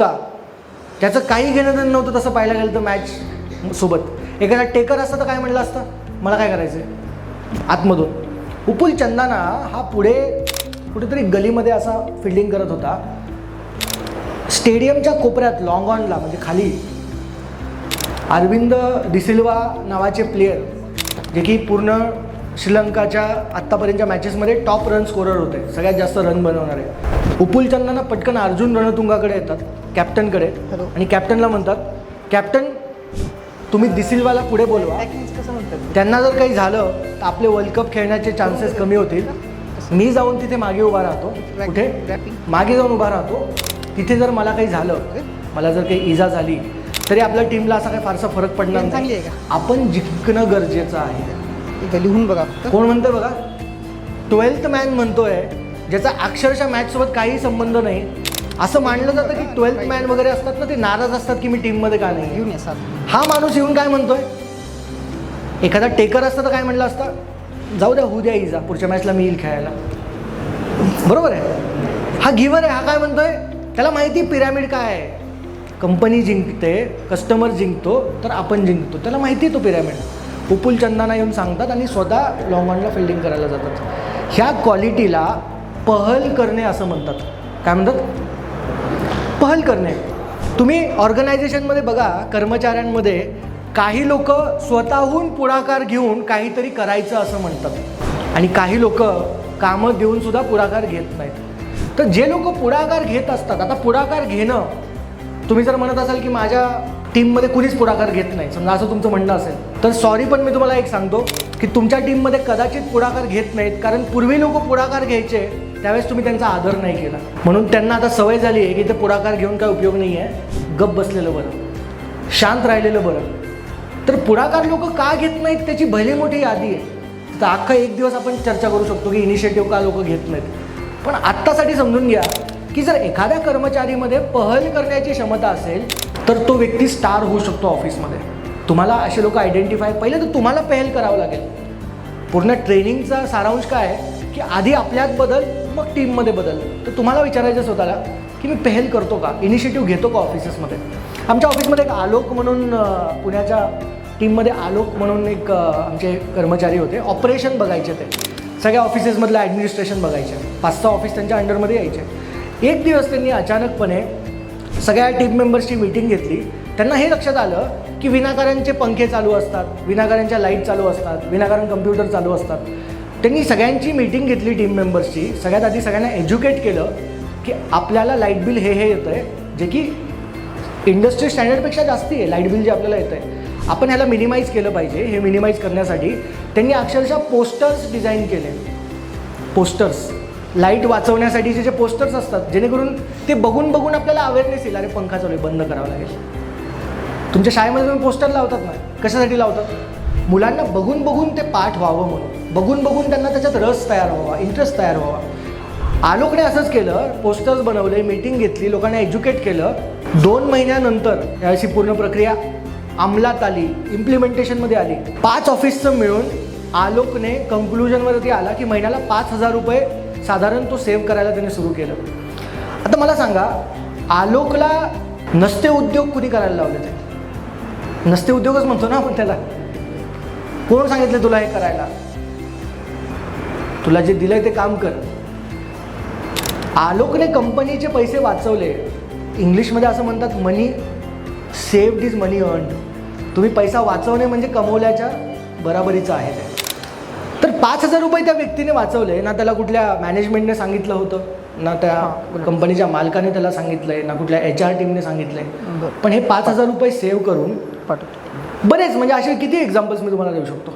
नव्हता त्याचं काही घेणं देणं नव्हतं तसं पाहायला गेलं तर मॅच सोबत. एखादा टेकर असतं तर काय म्हटलं असतं? मला काय करायचं आहे आतमधून. उपुल चंदाना हा पुढे कुठेतरी गलीमध्ये असा फिल्डिंग करत होता. स्टेडियमच्या कोपऱ्यात लॉंग ऑनला म्हणजे खाली. अरविंद डिसिल्वा नावाचे प्लेयर जे की पूर्ण श्रीलंकाच्या आत्तापर्यंतच्या मॅचेसमध्ये टॉप रन स्कोरर होते. सगळ्यात जास्त रन बनवणारे. उपुल चंदाना पटकन अर्जुन रणतुंगाकडे येतात कॅप्टनकडे. आणि कॅप्टनला म्हणतात कॅप्टन तुम्ही डिसिल्वाला पुढे बोलवा. त्यांना जर काही झालं तर आपले वर्ल्ड कप खेळण्याचे चान्सेस कमी होतील. मी जाऊन तिथे मागे उभा राहतो. कुठे. मागे जाऊन उभा राहतो. तिथे जर मला काही झालं मला जर काही इजा झाली तरी आपल्या टीमला असा काही फारसा फरक पडणार नाही. आपण जिंकणं गरजेचं आहे. लिहून बघा कोण म्हणतोय बघा? ट्वेल्थ मॅन म्हणतोय. ज्याचा अक्षरशः मॅचसोबत काही संबंध नाही. असं मानलं जातं की ट्वेल्थ मॅन वगैरे असतात ना ते नाराज असतात की मी टीममध्ये का नाही. घेऊन या सात हा माणूस येऊन काय म्हणतोय? एखादा टेकर असता तर काय म्हणलं असतं? जाऊ द्या होऊ द्या इजा. पुढच्या मॅचला मी येईल खेळायला. बरोबर आहे? हा गिवर आहे हा काय म्हणतोय? त्याला माहिती पिरॅमिड काय आहे? कंपनी जिंकते कस्टमर जिंकतो तर आपण जिंकतो. त्याला माहिती आहे तो पिरॅमिड उपुल चंदाना येऊन सांगतात आणि स्वतः लॉंग ऑनला फिल्डिंग करायला जातात. ह्या क्वालिटीला पहल करणे असं म्हणतात. काय म्हणतात? पहल करणे. तुम्ही ऑर्गनायझेशनमध्ये बघा कर्मचाऱ्यांमध्ये काही लोक स्वतःहून पुढाकार घेऊन काहीतरी करायचं असं म्हणतात. आणि काही लोक कामं देऊनसुद्धा पुढाकार घेत नाहीत. तर जे लोक पुढाकार घेत असतात आता पुढाकार घेणं तुम्ही जर म्हणत असाल की माझ्या टीममध्ये कुणीच पुढाकार घेत नाही समजा असं तुमचं म्हणणं असेल तर सॉरी पण मी तुम्हाला एक सांगतो की तुमच्या टीममध्ये कदाचित पुढाकार घेत नाहीत कारण पूर्वी लोक पुढाकार घ्यायचे त्यावेळेस तुम्ही त्यांचा आदर नाही केला. म्हणून त्यांना आता सवय झाली आहे की ते पुढाकार घेऊन काय उपयोग नाही आहे. गप बसलेलं बरं. शांत राहिलेलं बरं. तर पुढाकार लोक का घेत नाहीत त्याची भली मोठी यादी आहे. तर अख्खा एक दिवस आपण चर्चा करू शकतो की इनिशिएटिव्ह का लोक घेत नाहीत. पण आत्तासाठी समजून घ्या की जर एखाद्या कर्मचारीमध्ये पहल करण्याची क्षमता असेल तर तो व्यक्ती स्टार होऊ शकतो ऑफिसमध्ये. तुम्हाला असे लोक आयडेंटिफाय पहिले तर तुम्हाला पहल करावं लागेल. पूर्ण ट्रेनिंगचा सारांश काय आहे? की आधी आपल्यात बदल मग टीममध्ये बदल. तर तुम्हाला विचारायचं स्वतःला की मी पहल करतो का? इनिशिएटिव्ह घेतो का ऑफिसेसमध्ये आमच्या ऑफिसमध्ये एक आलोक म्हणून पुण्याच्या टीममध्ये आलोक म्हणून एक आमचे कर्मचारी होते. ऑपरेशन बघायचे ते. सगळ्या ऑफिसेसमधलं ॲडमिनिस्ट्रेशन बघायचे. पाच सहा ऑफिस त्यांच्या अंडरमध्ये यायचे. एक दिवस त्यांनी अचानकपणे सगळ्या टीम मेंबर्सची मीटिंग घेतली. त्यांना हे लक्षात आलं की विनाकारांचे पंखे चालू असतात विनाकारांच्या लाइट चालू असतात विनाकारण कम्प्युटर चालू असतात. त्यांनी सगळ्यांची मीटिंग घेतली टीम मेंबर्सची सगळ्यात आधी सगळ्यांना एज्युकेट केलं की आपल्याला लाइट बिल हे हे येतं आहे जे की इंडस्ट्री स्टँडर्डपेक्षा जास्ती आहे लाइट बिल जे आपल्याला येतं आहे आपण ह्याला मिनिमाइज केलं पाहिजे हे मिनिमाइज करण्यासाठी. त्यांनी अक्षरशः पोस्टर्स डिझाईन केले. पोस्टर्स लाइट वाचवण्यासाठीचे जे पोस्टर्स असतात जेणेकरून ते बघून बघून आपल्याला अवेअरनेस येईल. अरे पंखा चालू आहे बंद करावा लागेल. तुमच्या शाळेमध्ये तुम्ही पोस्टर लावतात ना? कशासाठी लावतात? मुलांना बघून बघून ते पाठ व्हावं म्हणून. बघून बघून त्यांना त्याच्यात रस तयार व्हावा इंटरेस्ट तयार व्हावा. आलोकने असंच केलं पोस्टर्स बनवले मीटिंग घेतली लोकांना एज्युकेट केलं. दोन महिन्यानंतर अशी पूर्ण प्रक्रिया अंमलात आली इम्प्लिमेंटेशनमध्ये आली. पाच ऑफिसचं मिळून आलोकने कंक्लुजनवरती आला की महिन्याला पाच हजार रुपये साधारण तो सेव्ह करायला त्याने सुरू केलं. आता मला सांगा आलोकला नसते उद्योग कुणी करायला लावले ते नसते उद्योगच म्हणतो ना आपण त्याला. कोण सांगितलं तुला हे करायला? तुला जे दिलंय ते काम कर. आलोकने कंपनीचे पैसे वाचवले. इंग्लिशमध्ये असं म्हणतात money saved is money earn तुम्ही पैसा वाचवणे म्हणजे कमवल्याच्या बराबरीचं आहे ते. तर पाच हजार रुपये त्या व्यक्तीने वाचवले. ना त्याला कुठल्या मॅनेजमेंटने सांगितलं होतं ना त्या कंपनीच्या मालकाने त्याला सांगितलंय ना कुठल्या एच आर टीमने सांगितलंय. बरं. पण हे पाच हजार रुपये सेव्ह करून पाठवतो. बरेच म्हणजे असे किती एक्झाम्पल्स मी तुम्हाला देऊ शकतो?